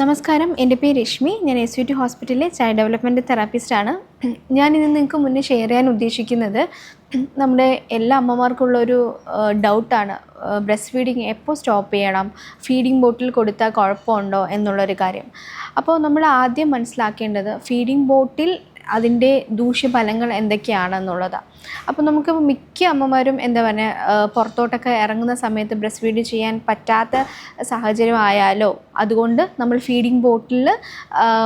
നമസ്കാരം. എന്റെ പേര് രശ്മി. ഞാൻ എസ് യു ടി ഹോസ്പിറ്റലിലെ ചൈൽഡ് ഡെവലപ്മെന്റ് തെറാപ്പിസ്റ്റാണ്. ഞാൻ ഇന്ന് നിങ്ങൾക്ക് മുന്നേ ഷെയർ ചെയ്യാൻ ഉദ്ദേശിക്കുന്നത് നമ്മുടെ എല്ലാ അമ്മമാർക്കുള്ളൊരു ഡൗട്ടാണ്. ബ്രസ്റ്റ് ഫീഡിങ് എപ്പോൾ സ്റ്റോപ്പ് ചെയ്യണം? ഫീഡിങ് ബോട്ടിൽ കൊടുത്താൽ കുഴപ്പമുണ്ടോ? എന്നുള്ളൊരു കാര്യം. അപ്പോൾ നമ്മൾ ആദ്യം മനസ്സിലാക്കേണ്ടത് ഫീഡിങ് ബോട്ടിൽ അതിന്റെ ദൂഷ്യഫലങ്ങൾ എന്തൊക്കെയാണെന്നുള്ളതാണ് അപ്പോൾ നമുക്ക് മിക്ക അമ്മമാരും എന്താ പറയുക പുറത്തോട്ടൊക്കെ ഇറങ്ങുന്ന സമയത്ത് ബ്രസ്റ്റ് ഫീഡ് ചെയ്യാൻ പറ്റാത്ത സാഹചര്യമായാലോ അതുകൊണ്ട് നമ്മൾ ഫീഡിങ് ബോട്ടിൽ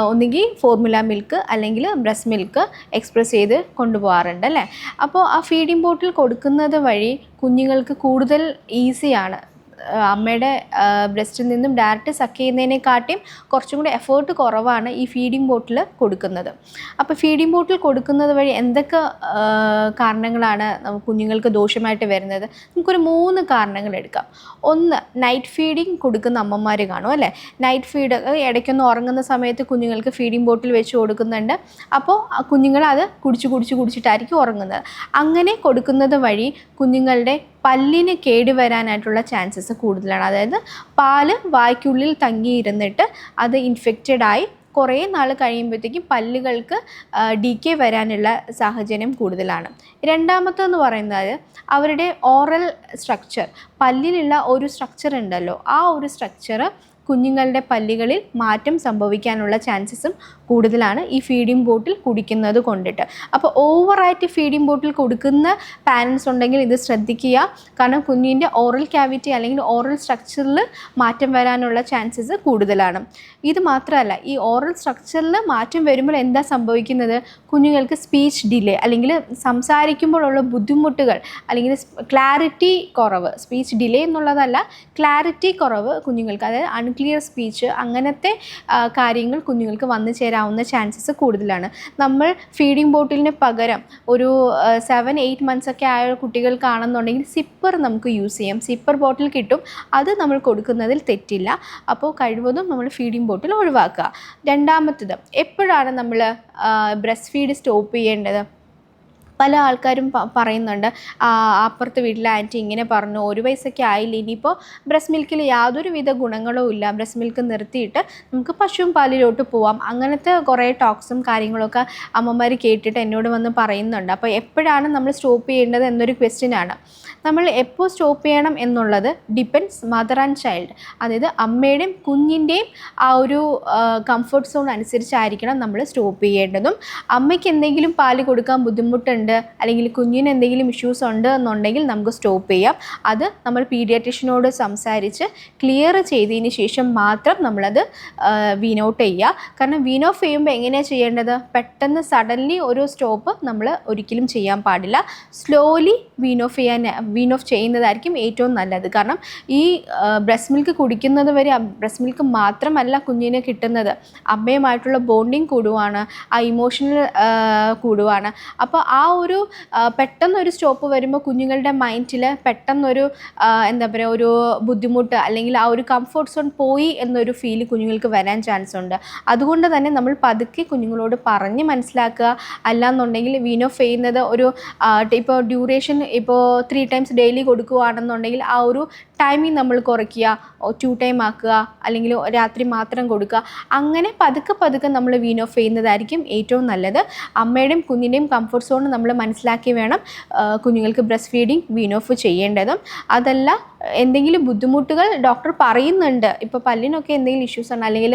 ഒന്നുകിൽ ഫോർമുല മിൽക്ക് അല്ലെങ്കിൽ ബ്രസ്റ്റ് മിൽക്ക് എക്സ്പ്രസ് ചെയ്ത് കൊണ്ടുപോകാറുണ്ട് അല്ലേ? അപ്പോൾ ആ ഫീഡിങ് ബോട്ടിൽ കൊടുക്കുന്നത് വഴി കുഞ്ഞുങ്ങൾക്ക് കൂടുതൽ ഈസിയാണ് അമ്മയുടെ ബ്രസ്റ്റിൽ നിന്നും ഡയറക്റ്റ് സക്ക് ചെയ്യുന്നതിനെക്കാട്ടിയും കുറച്ചും കൂടി എഫേർട്ട് കുറവാണ് ഈ ഫീഡിംഗ് ബോട്ടിൽ കൊടുക്കുന്നത്. അപ്പോൾ ഫീഡിംഗ് ബോട്ടിൽ കൊടുക്കുന്നത് വഴി എന്തൊക്കെ കാരണങ്ങളാണ് കുഞ്ഞുങ്ങൾക്ക് ദോഷമായിട്ട് വരുന്നത്? നമുക്കൊരു മൂന്ന് കാരണങ്ങൾ എടുക്കാം. ഒന്ന് നൈറ്റ് ഫീഡിംഗ് കൊടുക്കുന്ന അമ്മമാർ കാണും അല്ലേ? നൈറ്റ് ഫീഡ് ഇടയ്ക്കൊന്ന് ഉറങ്ങുന്ന സമയത്ത് കുഞ്ഞുങ്ങൾക്ക് ഫീഡിംഗ് ബോട്ടിൽ വെച്ച് കൊടുക്കുന്നുണ്ട്. അപ്പോൾ കുഞ്ഞുങ്ങൾ അത് കുടിച്ച് കുടിച്ച് കുടിച്ചിട്ടായിരിക്കും ഉറങ്ങുന്നത്. അങ്ങനെ കൊടുക്കുന്നത് വഴി കുഞ്ഞുങ്ങളുടെ പല്ലിന് കേടുവരാനായിട്ടുള്ള ചാൻസസ് കൂടുതലാണ്. അതായത് പാൽ വായ്ക്കുള്ളിൽ തങ്ങിയിരുന്നിട്ട് അത് ഇൻഫെക്റ്റഡ് ആയി കുറേ നാൾ കഴിയുമ്പോഴത്തേക്കും പല്ലുകൾക്ക് ഡി കെ വരാനുള്ള സാഹചര്യം കൂടുതലാണ്. രണ്ടാമത്തെന്ന് പറയുന്നത് അവരുടെ ഓറൽ സ്ട്രക്ചർ പല്ലിലുള്ള ഒരു സ്ട്രക്ചർ ഉണ്ടല്ലോ ആ ഒരു സ്ട്രക്ചർ കുഞ്ഞുങ്ങളുടെ പല്ലുകളിൽ മാറ്റം സംഭവിക്കാനുള്ള ചാൻസസും കൂടുതലാണ് ഈ ഫീഡിംഗ് ബോട്ടിൽ കുടിക്കുന്നത് കൊണ്ടിട്ട്. അപ്പോൾ ഓവറായിട്ട് ഫീഡിംഗ് ബോട്ടിൽ കൊടുക്കുന്ന പാരൻസ് ഉണ്ടെങ്കിൽ ഇത് ശ്രദ്ധിക്കുക. കാരണം കുഞ്ഞിന്റെ ഓറൽ ക്യാവിറ്റി അല്ലെങ്കിൽ ഓറൽ സ്ട്രക്ചറിൽ മാറ്റം വരാനുള്ള ചാൻസസ് കൂടുതലാണ്. ഇത് മാത്രമല്ല ഈ ഓറൽ സ്ട്രക്ചറിൽ മാറ്റം വരുമ്പോൾ എന്താ സംഭവിക്കുന്നത്? കുഞ്ഞുങ്ങൾക്ക് സ്പീച്ച് ഡിലേ അല്ലെങ്കിൽ സംസാരിക്കുമ്പോഴുള്ള ബുദ്ധിമുട്ടുകൾ അല്ലെങ്കിൽ ക്ലാരിറ്റി കുറവ്. സ്പീച്ച് ഡിലേ എന്നുള്ളതല്ല ക്ലാരിറ്റി കുറവ് കുഞ്ഞുങ്ങൾക്ക്. അതായത് അൺക്ലിയർ സ്പീച്ച് അങ്ങനത്തെ കാര്യങ്ങൾ കുഞ്ഞുങ്ങൾക്ക് വന്നു ചേരാവുന്ന ചാൻസസ് കൂടുതലാണ്. നമ്മൾ ഫീഡിംഗ് ബോട്ടിലിന് പകരം ഒരു സെവൻ എയ്റ്റ് മന്ത്സ് ഒക്കെ ആയ കുട്ടികൾക്കാണെന്നുണ്ടെങ്കിൽ സിപ്പർ നമുക്ക് യൂസ് ചെയ്യാം. സിപ്പർ ബോട്ടിൽ കിട്ടും. അത് നമ്മൾ കൊടുക്കുന്നതിൽ തെറ്റില്ല. അപ്പോൾ കഴിവതും നമ്മൾ ഫീഡിംഗ് ബോട്ടിൽ ഒഴിവാക്കുക. രണ്ടാമത്തത് എപ്പോഴാണ് നമ്മൾ ബ്രസ്റ്റ് ഫീഡ് സ്റ്റോപ്പ് ചെയ്യേണ്ടത്? പല ആൾക്കാരും പറയുന്നുണ്ട്. അപ്പുറത്തെ വീട്ടിലെ ആന്റി ഇങ്ങനെ പറഞ്ഞു ഒരു വയസ്സൊക്കെ ആയില്ല? ഇനിയിപ്പോൾ ബ്രസ്റ്റ് മിൽക്കിൽ യാതൊരുവിധ ഗുണങ്ങളും ഇല്ല. ബ്രസ്റ്റ് മിൽക്ക് നിർത്തിയിട്ട് നമുക്ക് പശുവും പാലിലോട്ട് പോവാം. അങ്ങനത്തെ കുറേ ടോക്സും കാര്യങ്ങളൊക്കെ അമ്മമാർ കേട്ടിട്ട് എന്നോട് വന്ന് പറയുന്നുണ്ട്. അപ്പോൾ എപ്പോഴാണ് നമ്മൾ സ്റ്റോപ്പ് ചെയ്യേണ്ടത് എന്നൊരു ക്വസ്റ്റ്യനാണ് നമ്മൾ എപ്പോൾ സ്റ്റോപ്പ് ചെയ്യണം എന്നുള്ളത് ഡിപ്പെൻസ് മദർ ആൻഡ് ചൈൽഡ്. അതായത് അമ്മയുടെയും കുഞ്ഞിന്റെയും ആ ഒരു കംഫർട്ട് സോൺ അനുസരിച്ചായിരിക്കണം നമ്മൾ സ്റ്റോപ്പ് ചെയ്യേണ്ടതും. അമ്മയ്ക്ക് എന്തെങ്കിലും പാൽ കൊടുക്കാൻ ബുദ്ധിമുട്ടുണ്ട് അല്ലെങ്കിൽ കുഞ്ഞിന് എന്തെങ്കിലും ഇഷ്യൂസ് ഉണ്ട് എന്നുണ്ടെങ്കിൽ നമുക്ക് സ്റ്റോപ്പ് ചെയ്യാം. അത് നമ്മൾ പീഡിയാട്രിഷ്യനോട് സംസാരിച്ച് ക്ലിയർ ചെയ്തതിന് ശേഷം മാത്രം നമ്മളത് വീൻ ഔട്ട് ചെയ്യുക. കാരണം വീൻ ഓഫ് ചെയ്യുമ്പോൾ എങ്ങനെയാണ് ചെയ്യേണ്ടത്? പെട്ടെന്ന് സഡൻലി ഒരു സ്റ്റോപ്പ് നമ്മൾ ഒരിക്കലും ചെയ്യാൻ പാടില്ല. സ്ലോലി വീൻ ഓഫ് ചെയ്യാൻ വീൻ ഓഫ് ചെയ്യുന്നതായിരിക്കും ഏറ്റവും നല്ലത്. കാരണം ഈ ബ്രസ്റ്റ് മിൽക്ക് കുടിക്കുന്നത് വരെ ബ്രസ്റ്റ് മിൽക്ക് മാത്രമല്ല കുഞ്ഞിന് കിട്ടുന്നത്. അമ്മയുമായിട്ടുള്ള ബോണ്ടിങ് കൂടുവാണ് ആ ഇമോഷണൽ കൂടുവാണ്. അപ്പോൾ ആ ഒരു പെട്ടെന്നൊരു സ്റ്റോപ്പ് വരുമ്പോൾ കുഞ്ഞുങ്ങളുടെ മൈൻഡിൽ പെട്ടെന്നൊരു എന്താ പറയുക ഒരു ബുദ്ധിമുട്ട് അല്ലെങ്കിൽ ആ ഒരു കംഫർട്ട് സോൺ പോയി എന്നൊരു ഫീൽ കുഞ്ഞുങ്ങൾക്ക് വരാൻ ചാൻസ് ഉണ്ട്. അതുകൊണ്ട് തന്നെ നമ്മൾ പതുക്കെ കുഞ്ഞുങ്ങളോട് പറഞ്ഞ് മനസ്സിലാക്കുക. അല്ലാന്നുണ്ടെങ്കിൽ വീൻ ഓഫ് ചെയ്യുന്നത് ഒരു ഇപ്പോൾ ഡ്യൂറേഷൻ ഇപ്പോൾ ത്രീ ടൈംസ് ഡെയിലി കൊടുക്കുകയാണെന്നുണ്ടെങ്കിൽ ആ ഒരു ടൈമിംഗ് നമ്മൾ കുറയ്ക്കുക. ടു ടൈം ആക്കുക. അല്ലെങ്കിൽ രാത്രി മാത്രം കൊടുക്കുക. അങ്ങനെ പതുക്കെ പതുക്കെ നമ്മൾ വീൻ ഓഫ് ചെയ്യുന്നതായിരിക്കും ഏറ്റവും നല്ലത്. അമ്മയുടെയും കുഞ്ഞിന്റെയും കംഫർട്ട് സോൺ നമ്മൾ മനസ്സിലാക്കി വേണം കുഞ്ഞുങ്ങൾക്ക് ബ്രസ്റ്റ് ഫീഡിങ് വീനോഫ് ചെയ്യേണ്ടതും. അതല്ല എന്തെങ്കിലും ബുദ്ധിമുട്ടുകൾ ഡോക്ടർ പറയുന്നുണ്ട്. ഇപ്പോൾ പല്ലിനൊക്കെ എന്തെങ്കിലും ഇഷ്യൂസ് ഉണ്ട് അല്ലെങ്കിൽ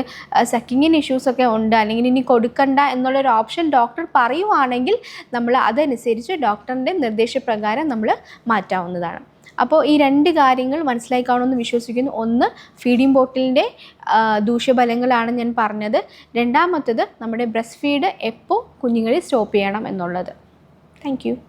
സക്കിങ്ങിന് ഇഷ്യൂസ് ഒക്കെ ഉണ്ട് അല്ലെങ്കിൽ ഇനി കൊടുക്കണ്ട എന്നുള്ളൊരു ഓപ്ഷൻ ഡോക്ടർ പറയുവാണെങ്കിൽ നമ്മൾ അതനുസരിച്ച് ഡോക്ടറിന്റെ നിർദ്ദേശപ്രകാരം നമ്മൾ മാറ്റാവുന്നതാണ്. അപ്പോൾ ഈ രണ്ട് കാര്യങ്ങൾ മനസ്സിലായി കാണുമെന്ന് വിശ്വസിക്കുന്നു. ഒന്ന് ഫീഡിംഗ് ബോട്ടിലിന്റെ ദൂഷ്യഫലങ്ങളാണ് ഞാൻ പറഞ്ഞത്. രണ്ടാമത്തത് നമ്മുടെ ബ്രസ്റ്റ് ഫീഡ് എപ്പോൾ കുഞ്ഞുങ്ങളെ സ്റ്റോപ്പ് ചെയ്യണം എന്നുള്ളത്. Thank you.